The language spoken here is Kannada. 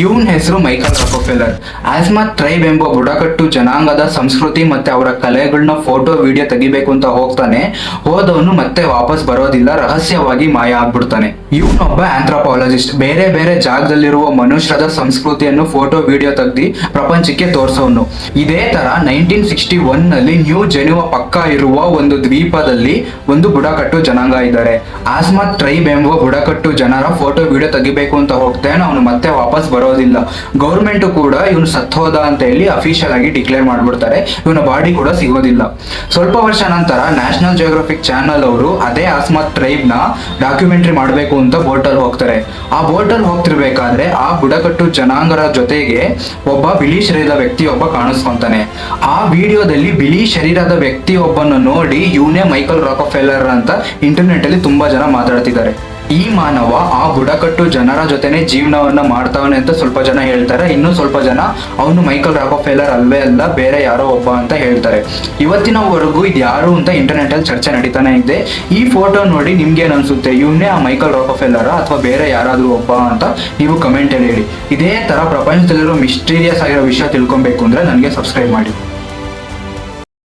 ಇವನ್ ಹೆಸರು ಮೈಕಲ್ ರಾಕೋಫೆಲ್ಲರ್. ಆಸ್ಮಾ ಟ್ರೈಬ್ ಎಂಬ ಬುಡಕಟ್ಟು ಜನಾಂಗದ ಸಂಸ್ಕೃತಿ ಮತ್ತೆ ಅವರ ಕಲೆಗಳನ್ನ ಫೋಟೋ, ವಿಡಿಯೋ ತೆಗಿಬೇಕು ಅಂತ ಹೋಗ್ತಾನೆ. ಹೋದವನು ಮತ್ತೆ ವಾಪಸ್ ಬರೋದಿಲ್ಲ, ರಹಸ್ಯವಾಗಿ ಮಾಯ ಆಗ್ಬಿಡ್ತಾನೆ. ಇವನೊಬ್ಬ ಆಂಥ್ರಪಾಲಜಿಸ್ಟ್ ಬೇರೆ ಬೇರೆ ಜಾಗದಲ್ಲಿರುವ ಮನುಷ್ಯರದ ಸಂಸ್ಕೃತಿಯನ್ನು ಫೋಟೋ, ವಿಡಿಯೋ ತೆಗ್ದಿ ಪ್ರಪಂಚಕ್ಕೆ ತೋರಿಸೋನು ಇದೇ ತರ ನೈನ್ಟೀನ್ ಸಿಕ್ಸ್ಟಿ ಒನ್ನಲ್ಲಿ ನ್ಯೂ ಜೆನುವ ಪಕ್ಕ ಇರುವ ಒಂದು ದ್ವೀಪದಲ್ಲಿ ಒಂದು ಬುಡಕಟ್ಟು ಜನಾಂಗ ಇದ್ದಾರೆ. ಆಸ್ಮಾ ಟ್ರೈಬ್ ಎಂಬ ಬುಡಕಟ್ಟು ಜನರ ಫೋಟೋ, ವಿಡಿಯೋ ತೆಗಿಬೇಕು ಅಂತ ಹೋಗ್ತಾನೆ, ಅವನು ಮತ್ತೆ ವಾಪಸ್ ಬರೋದಿಲ್ಲ. ಗೌರ್ಮೆಂಟ್ ಕೂಡ ಇವನು ಸತ್ತೋದ ಅಂತ ಹೇಳಿ ಅಫಿಷಿಯಲ್ ಆಗಿ ಡಿಕ್ಲೇರ್ ಮಾಡ್ಬಿಡ್ತಾರೆ. ಇವನ ಬಾಡಿ ಕೂಡ ಸಿಗೋದಿಲ್ಲ. ಸ್ವಲ್ಪ ವರ್ಷ ನಂತರ ನ್ಯಾಷನಲ್ ಜಿಯೋಗ್ರಫಿಕ್ ಚಾನಲ್ ಅವರು ಅದೇ ಆಸ್ಮತ್ ಟ್ರೈಬ್ನ ಡಾಕ್ಯುಮೆಂಟ್ರಿ ಮಾಡಬೇಕು ಅಂತ ಬೋಟಲ್ ಹೋಗ್ತಾರೆ. ಆ ಬೋಟಲ್ ಹೋಗ್ತಿರ್ಬೇಕಾದ್ರೆ ಆ ಬುಡಕಟ್ಟು ಜನಾಂಗರ ಜೊತೆಗೆ ಒಬ್ಬ ಬಿಳಿ ಶರೀರದ ವ್ಯಕ್ತಿ ಒಬ್ಬ ಕಾಣಿಸ್ಕೊಂತಾನೆ. ಆ ವಿಡಿಯೋದಲ್ಲಿ ಬಿಳಿ ಶರೀರದ ವ್ಯಕ್ತಿ ಒಬ್ಬನ ನೋಡಿ ಇವನೇ ಮೈಕಲ್ ರಾಕೋಫೆಲ್ಲರ್ ಅಂತ ಇಂಟರ್ನೆಟ್ ಅಲ್ಲಿ ತುಂಬಾ ಜನ ಮಾತಾಡ್ತಿದ್ದಾರೆ. ಈ ಮಾನವ ಆ ಬುಡಕಟ್ಟು ಜನರ ಜೊತೆನೆ ಜೀವನವನ್ನ ಮಾಡ್ತಾವನೆ ಅಂತ ಸ್ವಲ್ಪ ಜನ ಹೇಳ್ತಾರೆ. ಇನ್ನು ಸ್ವಲ್ಪ ಜನ ಅವನು ಮೈಕಲ್ ರಾಕೋಫೆಲರ್ ಅಲ್ವೇ ಅಲ್ಲ, ಬೇರೆ ಯಾರೋ ಒಬ್ಬ ಅಂತ ಹೇಳ್ತಾರೆ. ಇವತ್ತಿನವರೆಗೂ ಇದು ಯಾರು ಅಂತ ಇಂಟರ್ನೆಟ್ ಅಲ್ಲಿ ಚರ್ಚೆ ನಡೀತಾನೆ ಇದೆ. ಈ ಫೋಟೋ ನೋಡಿ ನಿಮ್ಗೆ ಏನ್ ಅನ್ಸುತ್ತೆ ಇವನೇ ಆ ಮೈಕಲ್ ರಾಕೋಫೆಲ್ಲರ್ ಅಥವಾ ಬೇರೆ ಯಾರಾದ್ರೂ ಒಬ್ಬ ಅಂತ ನೀವು ಕಮೆಂಟ್ ಅಲ್ಲಿ ಹೇಳಿ. ಇದೇ ತರ ಪ್ರಪಂಚದಲ್ಲಿರೋ ಮಿಸ್ಟೀರಿಯಸ್ ಆಗಿರೋ ವಿಷಯ ತಿಳ್ಕೊಬೇಕು ಅಂದ್ರೆ ನನಗೆ ಸಬ್ಸ್ಕ್ರೈಬ್ ಮಾಡಿ.